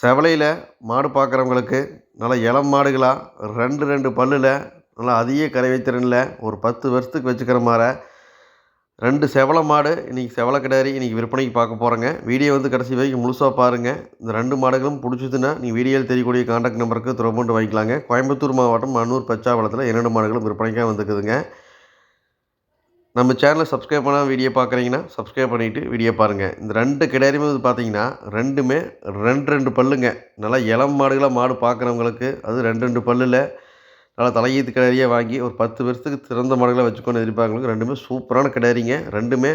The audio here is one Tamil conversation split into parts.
செவலையில் மாடு பார்க்குறவங்களுக்கு நல்லா இளம் மாடுகளாக ரெண்டு ரெண்டு பல்லில் நல்லா அதிக கறவை திறனில் ஒரு பத்து வருஷத்துக்கு வச்சுக்கிற மாதிரி ரெண்டு செவலை மாடு இன்றைக்கி செவலை கிடாரி இன்றைக்கி விற்பனைக்கு பார்க்க போகிறேங்க வீடியோ வந்து கடைசி வரைக்கும் முழுசாக பாருங்கள் இந்த ரெண்டு மாடுகளும் பிடிச்சதுன்னா நீங்கள் வீடியோவில் தெரியக்கூடிய காண்டாக்ட் நம்பருக்கு தொடர்பு வாங்கிக்கலாங்க. கோயம்புத்தூர் மாவட்டம் அன்னூர் பச்சாவளத்தில் இரண்டு மாடுகளும் விற்பனைக்காக வந்துக்குதுங்க நம்ம சேனலை சப்ஸ்கிரைப் பண்ணால் வீடியோ பார்க்குறீங்கன்னா சப்ஸ்கிரைப் பண்ணிவிட்டு வீடியோ பாருங்கள் இந்த ரெண்டு கிடாரியுமே வந்து பார்த்தீங்கன்னா ரெண்டுமே ரெண்டு ரெண்டு பல்லுங்க. நல்லா இளம் மாடுகளாக மாடு பார்க்குறவங்களுக்கு அது ரெண்டு ரெண்டு பல்லில் நல்லா தலையீத்து கிடாரியாக வாங்கி ஒரு பத்து வருஷத்துக்கு சிறந்த மாடுகளாக வச்சுக்கொண்டு எதிர்பார்க்கறவங்களுக்கு ரெண்டுமே சூப்பரான கிடாரிங்க ரெண்டுமே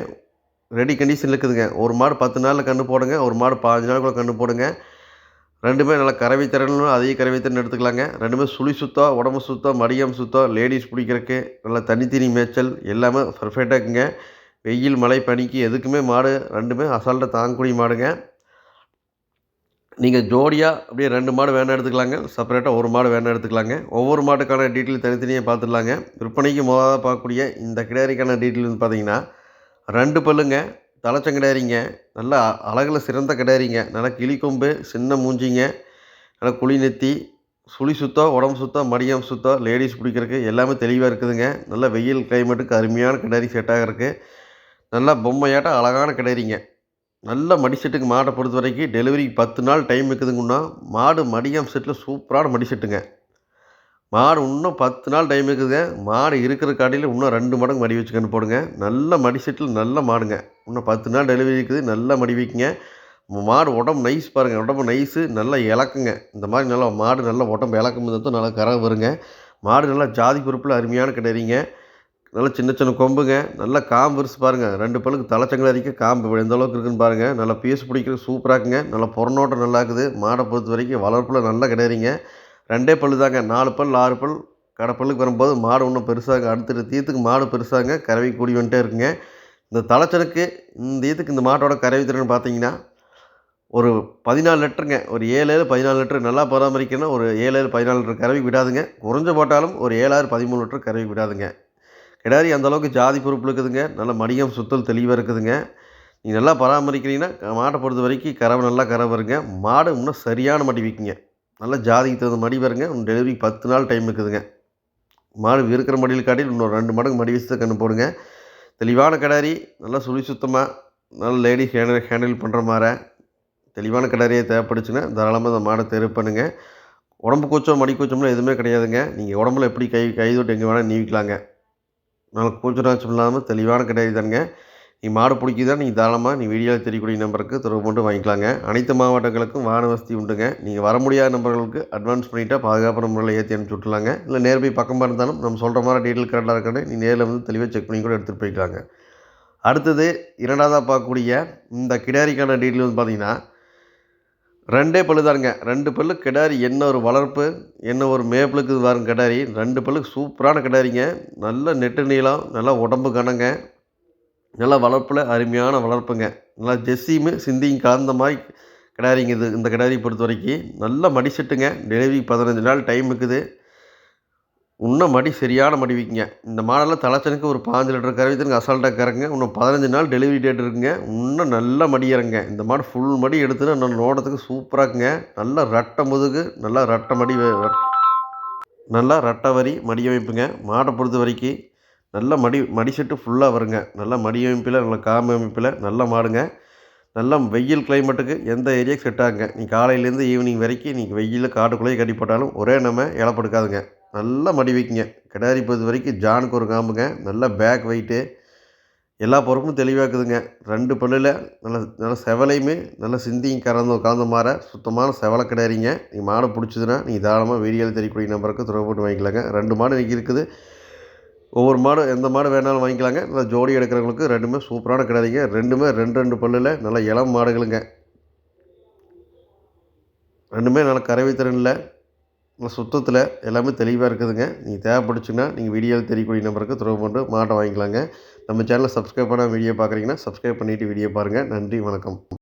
ரெடி கண்டிஷன் இருக்குதுங்க. ஒரு மாடு பத்து நாளில் கன்று போடுங்க ஒரு மாடு பாஞ்சு நாளுக்குள்ளே கன்று போடுங்க. ரெண்டுமே நல்லா கறவை திறனும் அதிக கறவை திறன் எடுத்துக்கலாங்க. ரெண்டுமே சுழி சுத்தம் உடம்பு சுத்தம் மடியம் சுத்தம் லேடிஸ் பிடிக்கிறக்கு நல்லா தனித்தனி மேய்ச்சல் எல்லாமே பர்ஃபெக்டாக இருக்குங்க. வெயில் மழை பனிக்கு எதுக்குமே மாடு ரெண்டுமே அசால்ட்டாக தாங்கக்கூடிய மாடுங்க. நீங்கள் ஜோடியாக அப்படியே ரெண்டு மாடு வேணால் எடுத்துக்கலாங்க. செப்பரேட்டாக ஒரு மாடு வேணால் எடுத்துக்கலாங்க. ஒவ்வொரு மாட்டுக்கான டீட்டெயில் தனித்தனியாக பார்த்துடலாங்க விற்பனைக்கு முதலாக பார்க்கக்கூடிய இந்த கிடாரிக்கான டீட்டெயில் வந்து பார்த்திங்கன்னா ரெண்டு பல்லுங்க. தலைச்சம் கிடாரிங்க நல்லா அழகில் சிறந்த கிடாரிங்க நல்லா கிளிக்கொம்பு சின்ன மூஞ்சிங்க. நல்லா குழி நெத்தி சுழி சுத்தம் உடம்பு சுத்தம் மடியம் சுத்தம் லேடிஸ் பிடிக்கிறதுக்கு எல்லாமே தெளிவாக இருக்குதுங்க. நல்லா வெயில் கிளைமேட்டுக்கு அருமையான கிடாரி செட் இருக்குது நல்லா பொம்மையாட்டம் அழகான கிடாரிங்க நல்ல மடி செட்டுக்கு மாட்டை பொறுத்த வரைக்கும் டெலிவரிக்கு பத்து நாள் டைம் இருக்குதுங்கன்னா மாடு மடியம் செட்டில் சூப்பரான மடி செட்டுங்க மாடு இன்னும் பத்து நாள் டைம் இருக்குதுங்க. மாடு இருக்கிற கடையில் இன்னும் ரெண்டு மடங்கு மடி வச்சுக்கன்னு போடுங்க. நல்ல மடி செட்டில் நல்ல மாடுங்க. இன்னும் பத்து நாள் டெலிவரி இருக்குது. நல்ல மடி வைக்குங்க. மாடு உடம்பு நைஸ் பாருங்கள் உடம்பு நைஸு நல்லா இலக்குங்க. இந்த மாதிரி நல்லா மாடு நல்லா உடம்பு இலக்கும் தான் நல்லா கரை வருங்க. மாடு நல்லா ஜாதி பொறுப்பில் அருமையான கிடையாதுங்க நல்லா சின்ன சின்ன கொம்புங்க. நல்லா காம்பு விரிச்சு பாருங்கள் ரெண்டு பழுக்கு தலைச்சங்கள் அதிக காம்பு எந்த அளவுக்கு இருக்குன்னு பாருங்கள் நல்லா பீஸ் பிடிக்கிறது சூப்பராக இருக்குங்க. நல்லா புறநோட்டம் நல்லா இருக்குது. மாடை பொறுத்த வரைக்கும் வளர்ப்பில் நல்லா கிடையாதுங்க ரெண்டே பல் தாங்க நாலு பல் ஆறு பல் கடைப்பல்லுக்கு வரும்போது மாடு இன்னும் பெருசாக அடுத்த தீத்துக்கு மாடு பெருசாங்க. கறவை கூடி வந்துட்டே இருக்குங்க. இந்த தலைச்சனுக்கு இந்த ஈத்துக்கு இந்த மாட்டோட கறவை திறன் பார்த்தீங்கன்னா ஒரு பதினாலு லிட்டருங்க. ஒரு ஏழு ஏழு பதினாலு லிட்டர் நல்லா பராமரிக்கணும். ஒரு ஏழு ஏழு பதினாலு லிட்டர் கறவை விடாதுங்க. குறைஞ்ச போட்டாலும் ஒரு ஏழாயிரம் பதிமூணு லிட்டர் கறவை விடாதுங்க. கிடாரி அந்தளவுக்கு ஜாதி பொறுப்பு இருக்குதுங்க. நல்ல மடியம் சுத்தல் தெளிவாக இருக்குதுங்க. நீங்கள் நல்லா பராமரிக்கிறீங்கன்னா மாட்டை பொறுத்த வரைக்கும் கறவை நல்லா கறவை வருங்க. மாடு இன்னும் சரியான மடி விற்குங்க நல்லா ஜாதிக்கு தகுந்த மடி வருங்க டெலிவரி பத்து நாள் டைம் இருக்குதுங்க. மாடு இருக்கிற மடியில் காட்டி இன்னொரு ரெண்டு மடங்கு மடி வச்சு கன்று போடுங்க. தெளிவான கிடாரி நல்லா சுழி சுத்தமாக நல்ல லேடி ஹேண்டில் ஹேண்டில் பண்ணுற மாதிரி தெளிவான கிடாரியை தேவைப்படுச்சுன்னா தாராளமாக அந்த மாடை தேர்வு பண்ணுங்கள் உடம்பு கூச்சம் மடி கூச்சம்லாம் எதுவுமே கிடையாதுங்க. நீங்கள் உடம்புல எப்படி கை கை தொட்டு எங்கே வேணால் நீவிக்கலாங்க. நல்லா கூச்சம் இல்லாமல் தெளிவான கடாரி தானுங்க. நீ மாடு பிடிக்குதா நீங்கள் தாராளமாக நீ வீடியோவில் தெரியக்கூடிய நம்பருக்கு தொடர்பு கொண்டு வாங்கிக்கலாங்க. அனைத்து மாவட்டங்களுக்கும் வாகன வசதி உண்டுங்க. நீங்கள் வர முடியாத நம்பர்களுக்கு அட்வான்ஸ் பண்ணிவிட்டால் பாதுகாப்பான முறையில் ஏற்றி அனுப்பிச்சி விட்டுலாங்க இல்லை நேர் போய் பக்கமாக இருந்தாலும் நம்ம சொல்கிற மாதிரி டீட்டெயில் கரெக்டாக இருக்காது நீ நேரில் வந்து தெளிவாக செக் பண்ணி கூட எடுத்துகிட்டு போய்க்கலாங்க. அடுத்தது இரண்டாவதாக பார்க்கக்கூடிய இந்த கிடாரிக்கான டீட்டெயில் வந்து பார்த்திங்கன்னா ரெண்டே பல்லு தானுங்க. ரெண்டு பல்லு கிடாரி என்ன ஒரு வளர்ப்பு என்ன ஒரு மேப்பிளுக்கு வரும் கிடாரி ரெண்டு பல்லு சூப்பரான கிடாரிங்க. நல்ல நெட்டு நீளம் நல்லா உடம்பு கனங்க. நல்லா வளர்ப்பில் அருமையான வளர்ப்புங்க. நல்லா ஜெஸ்ஸியுமே சிந்தியும் கலந்த மாதிரி கிடாரிங்க இது இந்த கிடாரி பொறுத்த வரைக்கும் நல்ல மடி செட்டுங்க. டெலிவரி பதினஞ்சு நாள் டைம் இருக்குது. இன்னும் மடி சரியான மடி வைக்குங்க. இந்த மாடலில் தலைச்சனுக்கு ஒரு பாஞ்சு லிட்டர் கறவைத்தனுக்கு அசால்ட்டாக கறங்க இன்னும் பதினஞ்சு நாள் டெலிவரி டேட் இருக்குங்க. இன்னும் நல்ல மடி இறங்க இந்த மாடு ஃபுல் மடி எடுத்துன்னு நான் நோடத்துக்கு சூப்பராக இருக்குங்க. நல்லா ரட்டை முதுகு நல்லா ரட்டை மடி நல்லா ரட்டை வரி மடி அமைப்புங்க மாடை பொறுத்த வரைக்கும் நல்ல மடி மடி செட்டு ஃபுல்லாக வருங்க. நல்ல மடி அமைப்பில் நல்ல காம்பு அமைப்பில் நல்ல மாடுங்க. நல்ல வெயில் கிளைமேட்டுக்கு எந்த ஏரியாவுக்கு செட் ஆகுங்க. நீ காலையிலேருந்து ஈவினிங் வரைக்கும் நீங்கள் வெயிலில் காட்டுக்குள்ளேயே கட்டி போட்டாலும் ஒரே நம்ம இழப்படுக்காதுங்க. நல்லா மடி வைக்குங்க. கிடாரி பொறுத்த வரைக்கும் ஜானுக்கு ஒரு காம்புங்க. நல்ல பேக் வெயிட்டு எல்லா பொறுப்பும் தெளிவாக்குதுங்க. ரெண்டு பல்லில் நல்ல நல்ல செவலையுமே நல்ல சிந்தியும் கறந்து கலந்த மாற சுத்தமான செவலை கிடாரிங்க. நீங்கள் மாடு பிடிச்சதுன்னா நீங்கள் தாராளமாக வீடியோவில் தெரியக்கூடிய நம்பருக்கு தொடர்பு போட்டு வாங்கிக்கலாங்க. ரெண்டு மாடு இன்றைக்கி இருக்குது ஒவ்வொரு மாடு எந்த மாடு வேணாலும் வாங்கிக்கலாங்க. நல்லா ஜோடி எடுக்கிறவங்களுக்கு ரெண்டுமே சூப்பரான கிடையாதுங்க ரெண்டுமே ரெண்டு ரெண்டு பல்லில் நல்லா இளம் மாடுகளுங்க. ரெண்டுமே நல்ல கறவை திறனில் சுத்தத்தில் எல்லாமே தெளிவாக இருக்குதுங்க. நீங்கள் தேவைப்படுச்சுன்னா நீங்கள் வீடியோவில் தெரியக்கூடிய நம்பருக்கு தொடர்பு கொண்டு மாட்டை வாங்கிக்கலாங்க. நம்ம சேனலை சப்ஸ்கிரைப் பண்ணால் வீடியோ பார்க்குறீங்கன்னா சப்ஸ்கிரைப் பண்ணிவிட்டு வீடியோ பாருங்கள் நன்றி வணக்கம்.